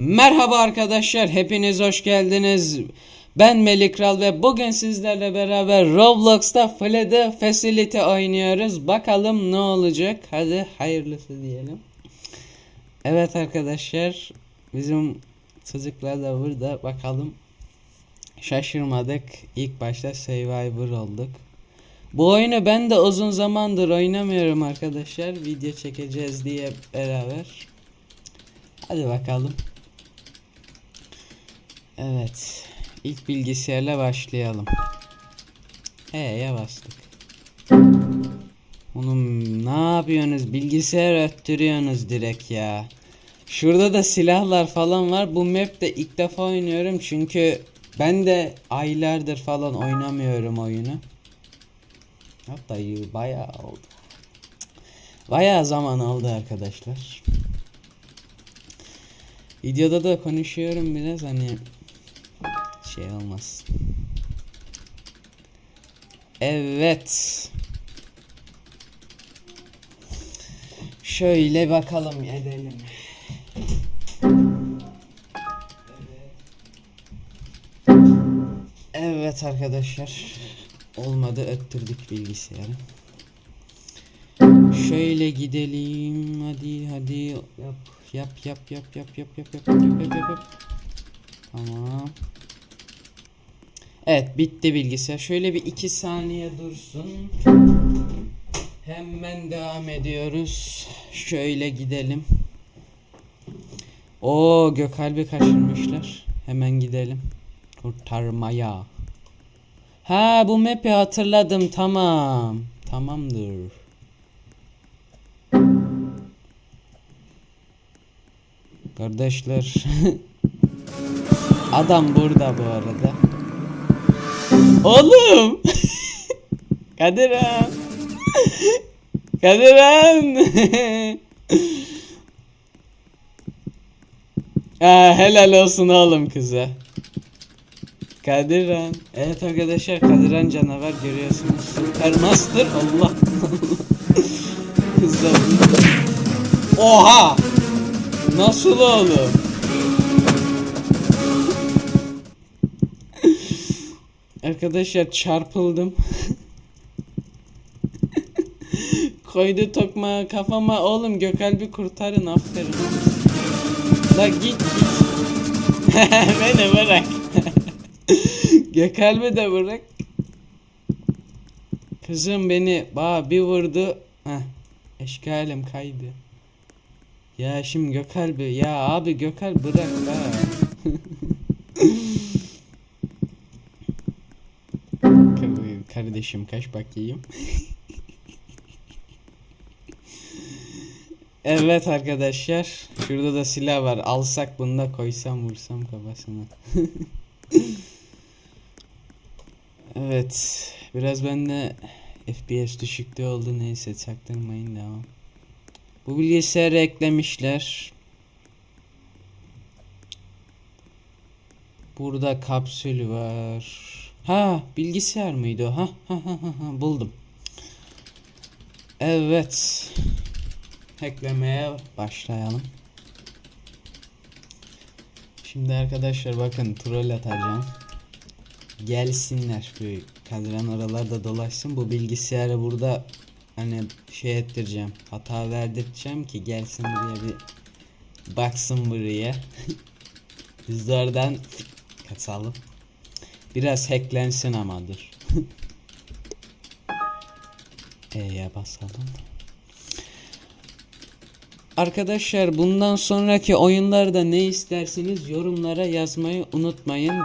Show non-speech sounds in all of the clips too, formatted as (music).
Merhaba arkadaşlar, hepiniz hoş geldiniz. Ben Melik Kral ve bugün sizlerle beraber Roblox'ta Fled Facility oynuyoruz. Bakalım ne olacak? Hadi hayırlısı diyelim. Evet arkadaşlar, bizim çocuklar da burada. Bakalım. Şaşırmadık. İlk başta Survivor olduk. Bu oyunu ben de uzun zamandır oynamıyorum arkadaşlar. Video çekeceğiz diye beraber. Hadi bakalım. Evet. İlk bilgisayarla başlayalım. E'ye bastık. Oğlum ne yapıyorsunuz? Bilgisayar öttürüyorsunuz direkt ya. Şurada da silahlar falan var. Bu map'te ilk defa oynuyorum çünkü ben de aylardır falan oynamıyorum oyunu. Hatta bayağı oldu. Bayağı zaman oldu arkadaşlar. Videoda da konuşuyorum biraz hani şey olmaz. Evet. Şöyle bakalım edelim. Evet arkadaşlar. Olmadı öttürdük bilgisayarı. Şöyle gidelim. Hadi hadi yap yap yap yap yap yap yap yap yap yap yap. Tamam. Evet bitti bilgisayar. Şöyle bir iki saniye dursun. Hemen devam ediyoruz. Şöyle gidelim. O Gökalp'i kaçırmışlar. Hemen gidelim. Kurtarmaya. Ha bu map'i hatırladım tamam. Tamamdır. Kardeşler. (laughs) Adam burada bu arada. Oğlum. Kadirhan. Kadirhan. ha, helal olsun oğlum kıza. Kadirhan. Evet arkadaşlar Kadirhan canavar görüyorsunuz. Süper Master Allah. Kız da burada. Oha! Nasıl oğlum? Arkadaşlar çarpıldım. (laughs) Koydu tokma kafama oğlum Gökalp'i kurtarın aferin. La git git. (laughs) Beni bırak. (laughs) Gökalp'i de bırak. Kızım beni ba bir vurdu. Heh, eşkalim kaydı. Ya şimdi Gökalp'i ya abi Gökalp bırak be. Kardeşim kaç bakayım. evet arkadaşlar. Şurada da silah var. Alsak bunu da koysam vursam kafasına. (laughs) evet. Biraz bende FPS düşüklüğü oldu. Neyse çaktırmayın devam. Bu bilgisayarı eklemişler. Burada kapsül var. Ha bilgisayar mıydı o? Ha, ha, ha, ha, buldum. Evet. Hacklemeye başlayalım. Şimdi arkadaşlar bakın troll atacağım. Gelsinler. Bir kadran oralarda dolaşsın. Bu bilgisayarı burada hani şey ettireceğim. Hata verdireceğim ki gelsin buraya bir baksın buraya. (laughs) Biz de kaçalım. Biraz hacklensin ama dur. (laughs) E'ye basalım. Arkadaşlar bundan sonraki oyunlarda ne isterseniz yorumlara yazmayı unutmayın.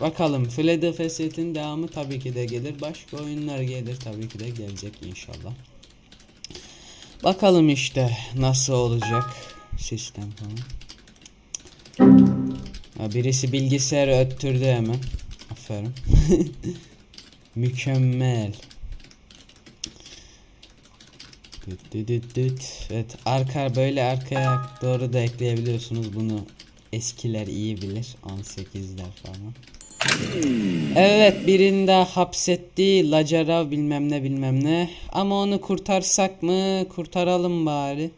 Bakalım Fled Facet'in devamı tabii ki de gelir. Başka oyunlar gelir tabii ki de gelecek inşallah. Bakalım işte nasıl olacak sistem falan. Ha, birisi bilgisayarı öttürdü hemen. Aferin. (laughs) Mükemmel. Düt düt düt düt. Evet arka böyle arkaya doğru da ekleyebiliyorsunuz bunu. Eskiler iyi bilir. 18'ler falan. Evet birinde hapsetti Lacarav bilmem ne bilmem ne. Ama onu kurtarsak mı? Kurtaralım bari.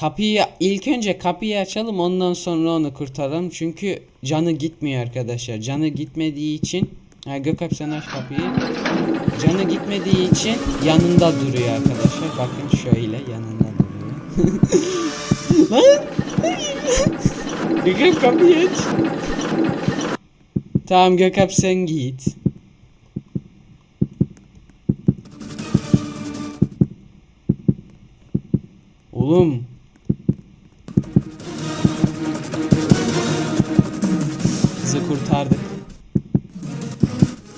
Kapıyı ilk önce kapıyı açalım ondan sonra onu kurtaralım. Çünkü canı gitmiyor arkadaşlar. Canı gitmediği için ha, Gökhan sen aç kapıyı. Canı gitmediği için yanında duruyor arkadaşlar. Bakın şöyle yanında duruyor. (laughs) Lan! Gökhan kapıyı aç. Tamam Gökhan sen git. Oğlum. Kurtardık.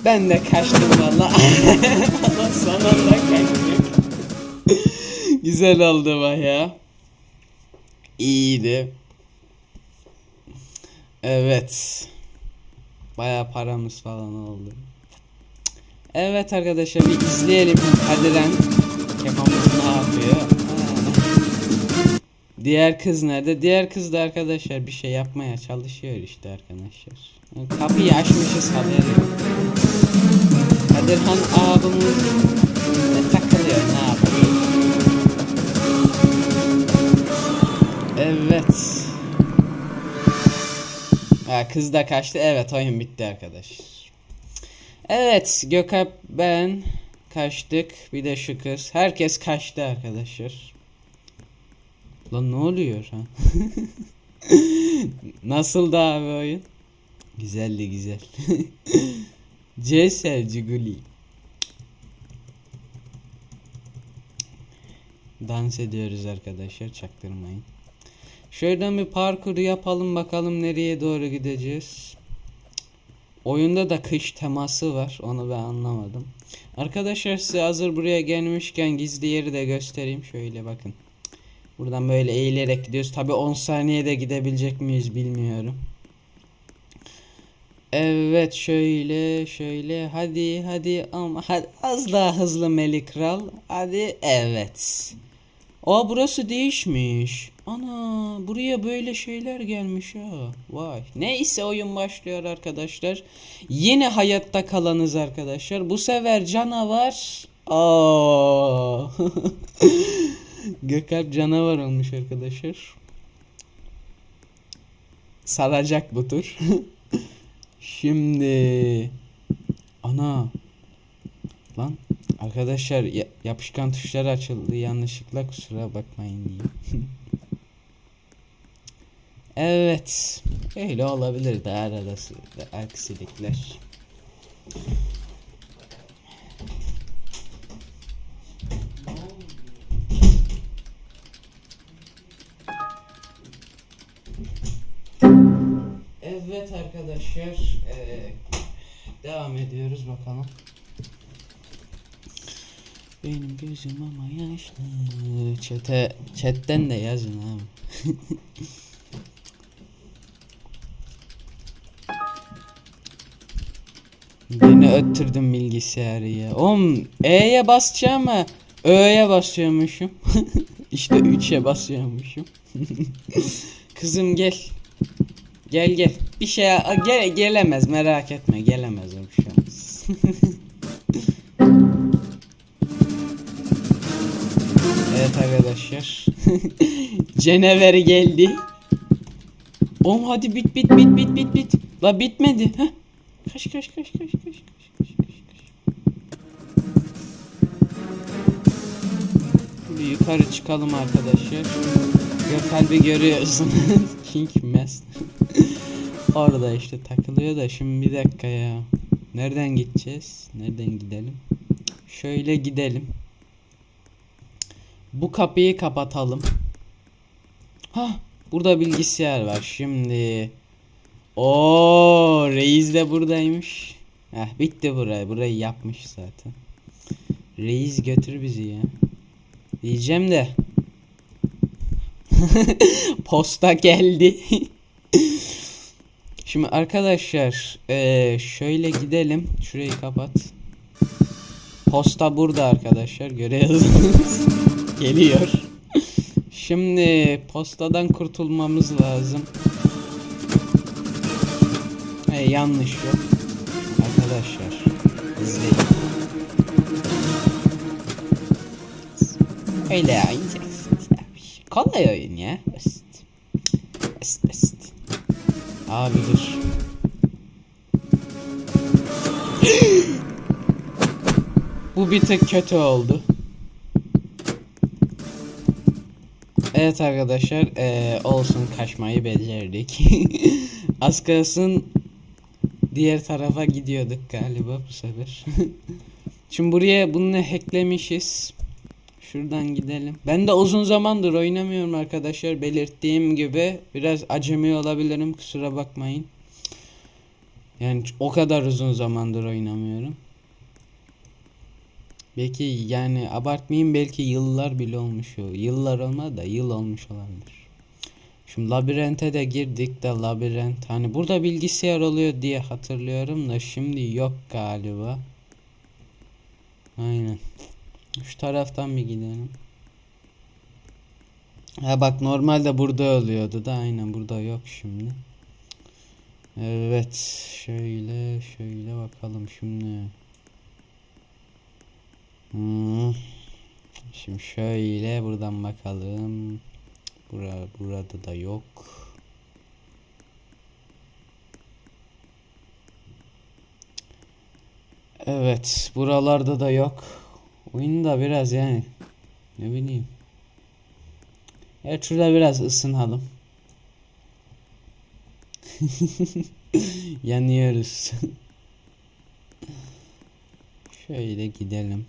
Ben de kaçtım valla. (laughs) Allah sonunda kaçtık. Güzel oldu baya. İyiydi. Evet. Baya paramız falan oldu. Evet arkadaşlar bir izleyelim Kadir'en kefamız ne yapıyor. Diğer kız nerede? Diğer kız da arkadaşlar bir şey yapmaya çalışıyor işte arkadaşlar. Kapıyı açmışız haberi. Kadirhan abimiz takılıyor ne yapıyor? Evet. Ha, kız da kaçtı. Evet oyun bitti arkadaşlar. Evet Gökhan ben kaçtık. Bir de şu kız. Herkes kaçtı arkadaşlar. Lan ne oluyor ha? (laughs) Nasıl da abi oyun? Güzeldi güzel. (laughs) C Selciguli. Dans ediyoruz arkadaşlar çaktırmayın. Şuradan bir parkur yapalım bakalım nereye doğru gideceğiz. Oyunda da kış teması var. Onu ben anlamadım. Arkadaşlar size hazır buraya gelmişken gizli yeri de göstereyim. Şöyle bakın. Buradan böyle eğilerek gidiyoruz. Tabi 10 saniyede gidebilecek miyiz bilmiyorum. Evet şöyle şöyle hadi hadi ama hadi az daha hızlı Melik Kral. Hadi evet. Aa burası değişmiş. Ana buraya böyle şeyler gelmiş ha. Vay. Neyse oyun başlıyor arkadaşlar. Yine hayatta kalanız arkadaşlar. Bu sefer canavar. Aa. (laughs) Gökalp canavar olmuş arkadaşlar. Saracak bu tur. (laughs) Şimdi ana lan arkadaşlar ya- yapışkan tuşlar açıldı yanlışlıkla kusura bakmayın diyeyim. (laughs) evet öyle olabilir de arada aksilikler. Devam ediyoruz bakalım. Benim gözüm ama yaşlı. Çete, chatten de yazın abi. (laughs) Beni öttürdün bilgisayarı ya. Oğlum E'ye basacağım ama Ö'ye basıyormuşum. (laughs) işte 3'e basıyormuşum. (laughs) Kızım gel. Gel gel. Bir şey a, gele, gelemez merak etme gelemez o bir şey (laughs) evet arkadaşlar. (laughs) Ceneveri geldi. Oğlum hadi bit bit bit bit bit bit. La bitmedi. Heh. Kaç kaç kaç kaç kaç yukarı çıkalım arkadaşlar. Ya kalbi görüyorsunuz. (laughs) King Master. Orada işte takılıyor da şimdi bir dakika ya. Nereden gideceğiz? Nereden gidelim? Şöyle gidelim. Bu kapıyı kapatalım. Ha, burada bilgisayar var şimdi. O reis de buradaymış. Heh, bitti burayı. Burayı yapmış zaten. Reis götür bizi ya. Diyeceğim de. (laughs) Posta geldi. (laughs) Şimdi arkadaşlar eee, şöyle gidelim. Şurayı kapat. Posta burada arkadaşlar görüyorsunuz. (laughs) Geliyor. Şimdi postadan kurtulmamız lazım. He, yanlış yok. Arkadaşlar izleyin. Öyle ya ineceksiniz. Kolay oyun ya. Basit. Abi dur. Bu bir tık kötü oldu. Evet arkadaşlar eee, olsun kaçmayı becerdik. (laughs) Az kalsın diğer tarafa gidiyorduk galiba bu sefer. (laughs) Şimdi buraya bunu hacklemişiz. Şuradan gidelim. Ben de uzun zamandır oynamıyorum arkadaşlar. Belirttiğim gibi biraz acemi olabilirim. Kusura bakmayın. Yani o kadar uzun zamandır oynamıyorum. Belki yani abartmayayım belki yıllar bile olmuş o. Yıllar olmadı da yıl olmuş olabilir. Şimdi labirente de girdik de labirent. Hani burada bilgisayar oluyor diye hatırlıyorum da şimdi yok galiba. Aynen. Şu taraftan bir gidelim. Ha bak normalde burada oluyordu da aynen burada yok şimdi. Evet şöyle şöyle bakalım şimdi. Hmm. Şimdi şöyle buradan bakalım. Bura, burada da yok. Evet, buralarda da yok. Oyun da biraz yani ne bileyim. Evet şurada biraz ısınalım. (laughs) Yanıyoruz. (laughs) Şöyle gidelim.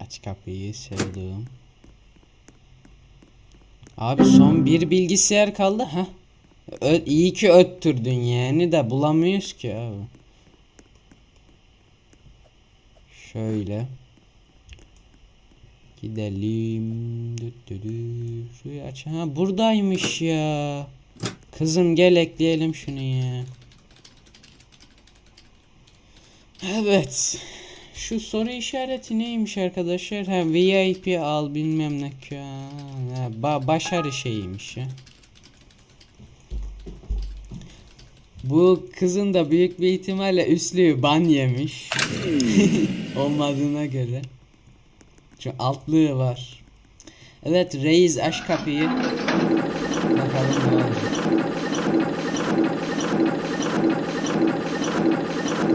Aç kapıyı sevdim. Abi son bir bilgisayar kaldı ha. iyi ki öttürdün yani de bulamıyoruz ki abi. Şöyle. Gidelim. Şurayı aç. Ha buradaymış ya. Kızım gel ekleyelim şunu ya. Evet. Şu soru işareti neymiş arkadaşlar? Ha VIP al bilmem ne. Ha, ba başarı şeyiymiş ya. Bu kızın da büyük bir ihtimalle üstlüğü ban yemiş. (laughs) Olmadığına göre. Çünkü altlığı var. Evet reis aç kapıyı. Bakalım ne olacak.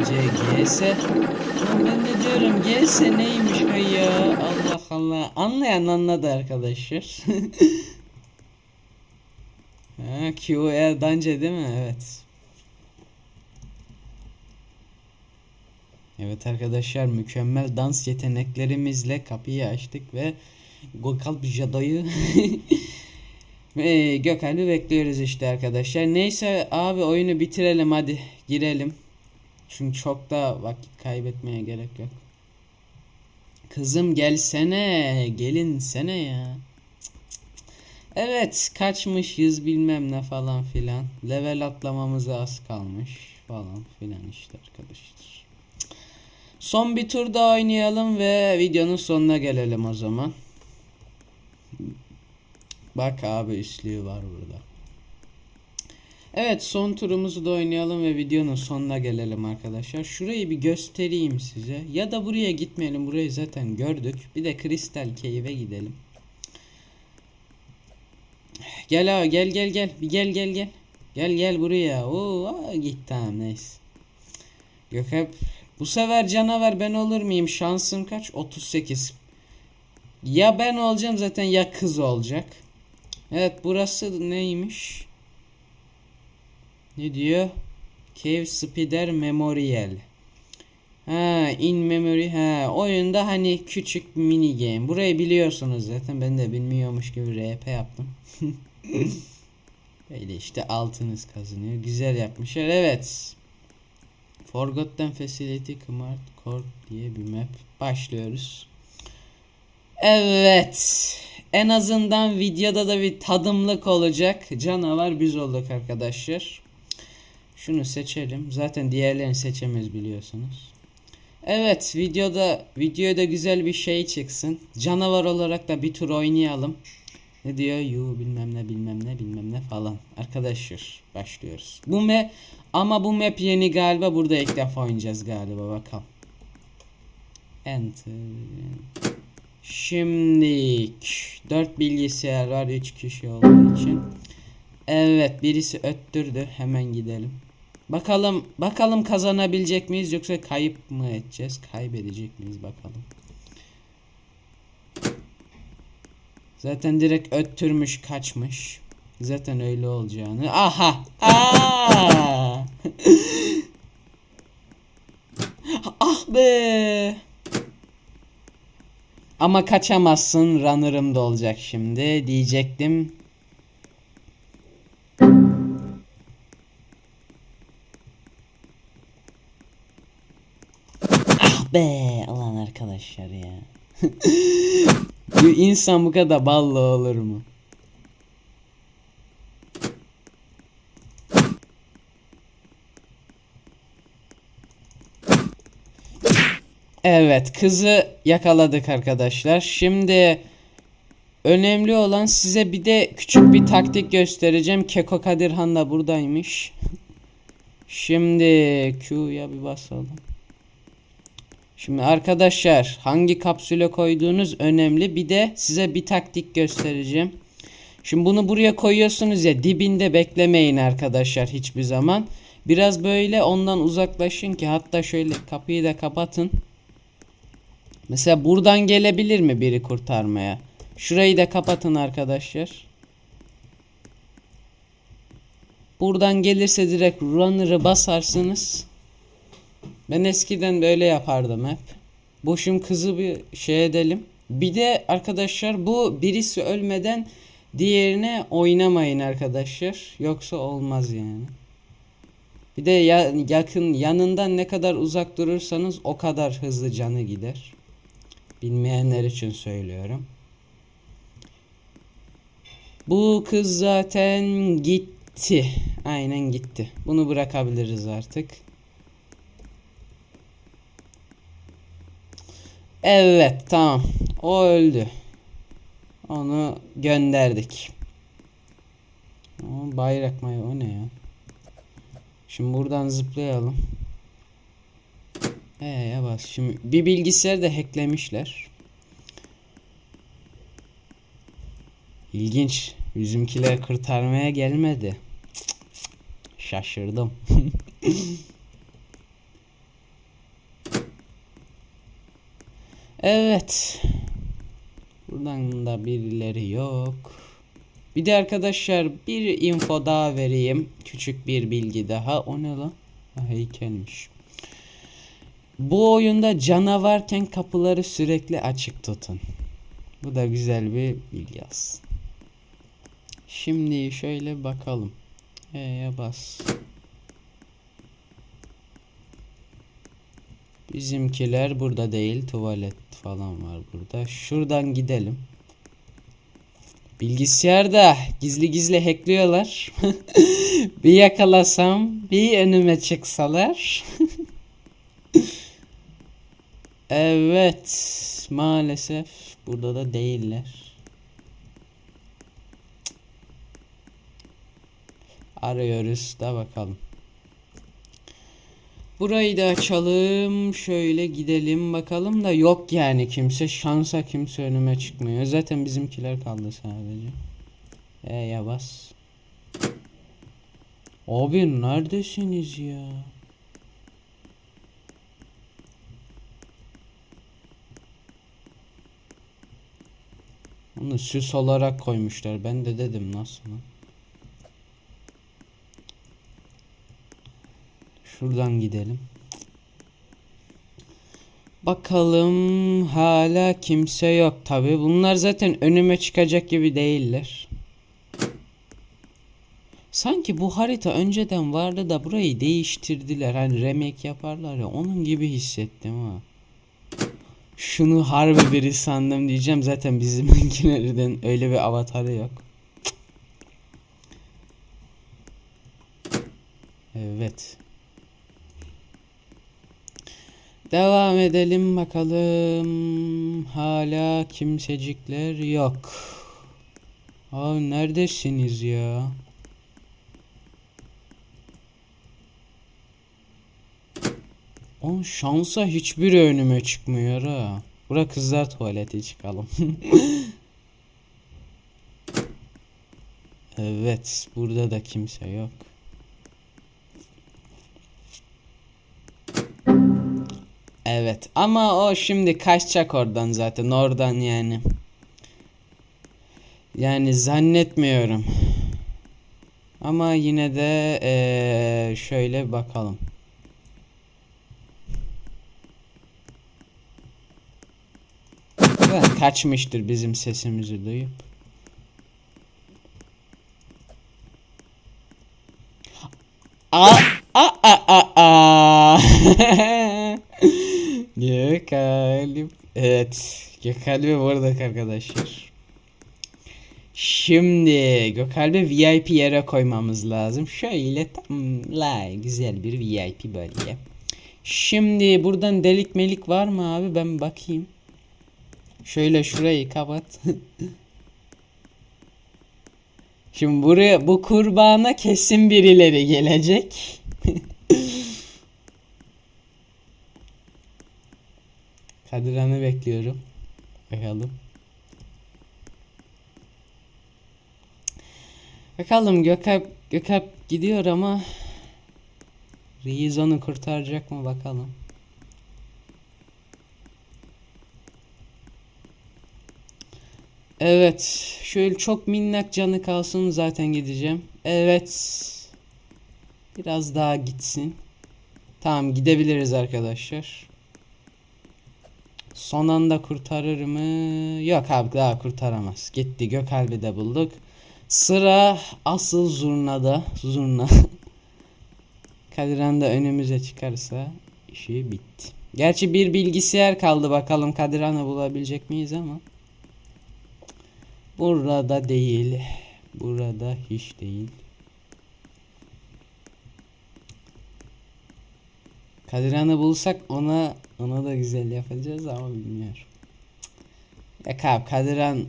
CGS. Lan ben de diyorum GS neymiş ya. Allah Allah. Anlayan anladı arkadaşlar. (laughs) ha, QR Dance değil mi? Evet. Evet arkadaşlar mükemmel dans yeteneklerimizle kapıyı açtık ve Gökalp Jada'yı (laughs) ve Gökalp'i bekliyoruz işte arkadaşlar. Neyse abi oyunu bitirelim hadi girelim. Çünkü çok da vakit kaybetmeye gerek yok. Kızım gelsene, gelinsene ya. Evet, kaçmış yüz bilmem ne falan filan. Level atlamamıza az kalmış falan filan işte arkadaşlar. Son bir tur daha oynayalım ve videonun sonuna gelelim o zaman. Bak abi üstlüğü var burada. Evet son turumuzu da oynayalım ve videonun sonuna gelelim arkadaşlar. Şurayı bir göstereyim size. Ya da buraya gitmeyelim. Burayı zaten gördük. Bir de Crystal Cave'e gidelim. Gel abi gel gel gel. Bir gel gel gel. Gel gel buraya. Oo aa, git tamam neyse. Gökhan bu sefer canavar ben olur muyum? Şansım kaç? 38. Ya ben olacağım zaten ya kız olacak. Evet burası neymiş? Ne diyor? Cave Spider Memorial. Ha, in memory. Ha, oyunda hani küçük mini game. Burayı biliyorsunuz zaten. Ben de bilmiyormuş gibi RP yaptım. (laughs) Böyle işte altınız kazanıyor. Güzel yapmışlar. Evet. Forgotten Facility Smart Corp diye bir map. Başlıyoruz. Evet. En azından videoda da bir tadımlık olacak. Canavar biz olduk arkadaşlar. Şunu seçelim. Zaten diğerlerini seçemez biliyorsunuz. Evet videoda videoda güzel bir şey çıksın. Canavar olarak da bir tur oynayalım. Ne diyor? Yu bilmem ne bilmem ne bilmem ne falan. Arkadaşlar başlıyoruz. Bu map ama bu map yeni galiba. Burada ilk defa oynayacağız galiba bakalım. Enter. Şimdi 4 bilgisayar var 3 kişi olduğu için. Evet birisi öttürdü. Hemen gidelim. Bakalım bakalım kazanabilecek miyiz yoksa kayıp mı edeceğiz? Kaybedecek miyiz bakalım. Zaten direkt öttürmüş kaçmış. Zaten öyle olacağını. Aha! (laughs) Ah be! Ama kaçamazsın. Runner'ım da olacak şimdi diyecektim. Ah be! Alan arkadaşlar ya. (laughs) Bir insan bu kadar ballı olur mu? Evet, kızı yakaladık arkadaşlar. Şimdi önemli olan size bir de küçük bir taktik göstereceğim. Keko Kadirhan da buradaymış. Şimdi Q'ya bir basalım. Şimdi arkadaşlar hangi kapsüle koyduğunuz önemli. Bir de size bir taktik göstereceğim. Şimdi bunu buraya koyuyorsunuz ya dibinde beklemeyin arkadaşlar hiçbir zaman. Biraz böyle ondan uzaklaşın ki hatta şöyle kapıyı da kapatın. Mesela buradan gelebilir mi biri kurtarmaya? Şurayı da kapatın arkadaşlar. Buradan gelirse direkt runner'ı basarsınız. Ben eskiden böyle yapardım hep. Boşum kızı bir şey edelim. Bir de arkadaşlar bu birisi ölmeden diğerine oynamayın arkadaşlar. Yoksa olmaz yani. Bir de ya, yakın yanından ne kadar uzak durursanız o kadar hızlı canı gider. Bilmeyenler için söylüyorum. Bu kız zaten gitti. Aynen gitti. Bunu bırakabiliriz artık. Evet tamam. O öldü. Onu gönderdik. O bayrak mı o ne ya? Şimdi buradan zıplayalım. Eee bas. Şimdi bir bilgisayar da hacklemişler. İlginç. Bizimkiler kurtarmaya gelmedi. Şaşırdım. (laughs) evet. Buradan da birileri yok. Bir de arkadaşlar bir info daha vereyim. Küçük bir bilgi daha. O ne lan? Heykelmiş. Bu oyunda canavarken kapıları sürekli açık tutun. Bu da güzel bir bilgi aslında. Şimdi şöyle bakalım. E'ye bas. Bizimkiler burada değil. Tuvalet falan var burada. Şuradan gidelim. Bilgisayarda gizli gizli hackliyorlar. (laughs) bir yakalasam, bir önüme çıksalar. (laughs) evet, maalesef burada da değiller. Arıyoruz da bakalım. Burayı da açalım. Şöyle gidelim bakalım da yok yani kimse şansa kimse önüme çıkmıyor. Zaten bizimkiler kaldı sadece. E ya bas. Abi neredesiniz ya? Onu süs olarak koymuşlar. Ben de dedim nasıl lan? Şuradan gidelim. Bakalım hala kimse yok tabi. Bunlar zaten önüme çıkacak gibi değiller. Sanki bu harita önceden vardı da burayı değiştirdiler. Hani remake yaparlar ya onun gibi hissettim ha. Şunu harbi biri sandım diyeceğim. Zaten bizimkilerden öyle bir avatarı yok. Evet. Devam edelim bakalım. Hala kimsecikler yok. Abi neredesiniz ya? On şansa hiçbir önüme çıkmıyor ha. Bura kızlar tuvaleti çıkalım. (laughs) evet burada da kimse yok. Evet ama o şimdi kaçacak oradan zaten oradan yani. Yani zannetmiyorum. Ama yine de eee, şöyle bakalım. Kaçmıştır bizim sesimizi duyup. A a a a a. Gökalp. Evet. Gökalp'e vurduk arkadaşlar. Şimdi Gökalp'e VIP yere koymamız lazım. Şöyle tam la güzel bir VIP bölge. Şimdi buradan delik melik var mı abi? Ben bakayım. Şöyle şurayı kapat. (laughs) Şimdi buraya bu kurbana kesin birileri gelecek. (laughs) Kadiran'ı bekliyorum. Bakalım. Bakalım Gökalp, Gökalp gidiyor ama Reis kurtaracak mı bakalım. Evet. Şöyle çok minnak canı kalsın zaten gideceğim. Evet. Biraz daha gitsin. Tamam gidebiliriz arkadaşlar. Son anda kurtarır mı? Yok abi daha kurtaramaz. Gitti Gökalp'i de bulduk. Sıra asıl zurnada. Zurna. (laughs) Kadiran da önümüze çıkarsa işi bitti. Gerçi bir bilgisayar kaldı bakalım Kadiran'ı bulabilecek miyiz ama. Burada değil. Burada hiç değil. Kadiran'ı bulsak ona ona da güzel yapacağız ama bilmiyorum. Ya kab Kadiran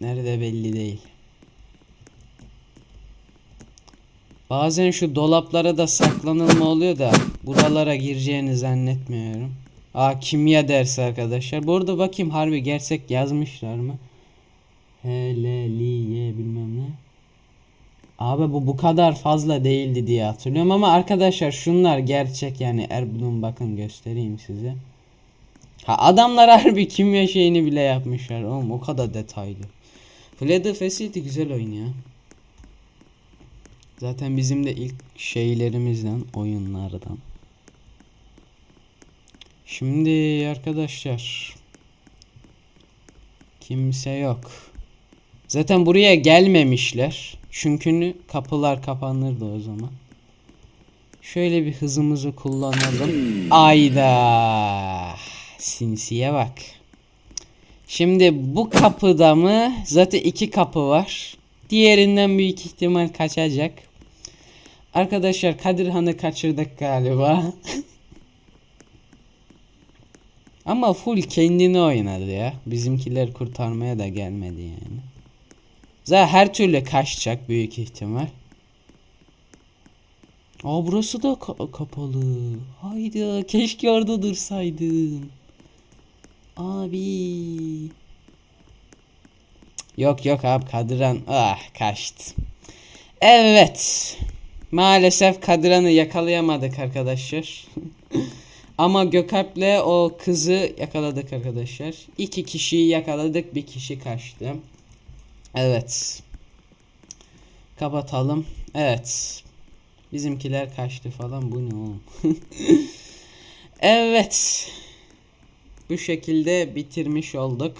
nerede belli değil. Bazen şu dolaplara da saklanılma oluyor da buralara gireceğini zannetmiyorum. Aa kimya dersi arkadaşlar. Bu arada bakayım harbi gerçek yazmışlar mı? Heleliye bilmem ne. Abi bu bu kadar fazla değildi diye hatırlıyorum ama arkadaşlar şunlar gerçek yani Erbil'in bakın göstereyim size. Ha adamlar (laughs) harbi kimya şeyini bile yapmışlar oğlum o kadar detaylı. Fled Facility güzel oyun ya. Zaten bizim de ilk şeylerimizden oyunlardan. Şimdi arkadaşlar kimse yok. Zaten buraya gelmemişler. Çünkü kapılar kapanırdı o zaman. Şöyle bir hızımızı kullanalım. Ayda. Sinsiye bak. Şimdi bu kapıda mı? Zaten iki kapı var. Diğerinden büyük ihtimal kaçacak. Arkadaşlar Kadirhan'ı kaçırdık galiba. (laughs) Ama full kendini oynadı ya. Bizimkiler kurtarmaya da gelmedi yani. Zaten her türlü kaçacak büyük ihtimal. Aa burası da ka- kapalı. Haydi keşke orada dursaydım. Abi. Yok yok abi Kadiran ah kaçtı. Evet. Maalesef Kadiran'ı yakalayamadık arkadaşlar. (laughs) Ama Gökalp'le o kızı yakaladık arkadaşlar. İki kişiyi yakaladık bir kişi kaçtı. Evet. Kapatalım. Evet. Bizimkiler kaçtı falan bu ne oğlum. (laughs) evet. Bu şekilde bitirmiş olduk.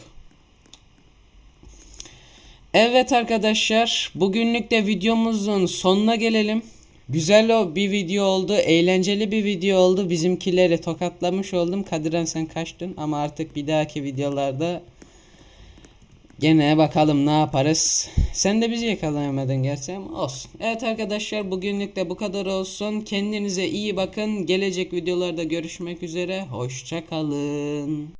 Evet arkadaşlar, bugünlük de videomuzun sonuna gelelim. Güzel bir video oldu, eğlenceli bir video oldu. Bizimkileri tokatlamış oldum. Kadiren sen kaçtın ama artık bir dahaki videolarda gene bakalım ne yaparız. Sen de bizi yakalayamadın gerçi ama olsun. Evet arkadaşlar bugünlük de bu kadar olsun. Kendinize iyi bakın. Gelecek videolarda görüşmek üzere. Hoşça kalın.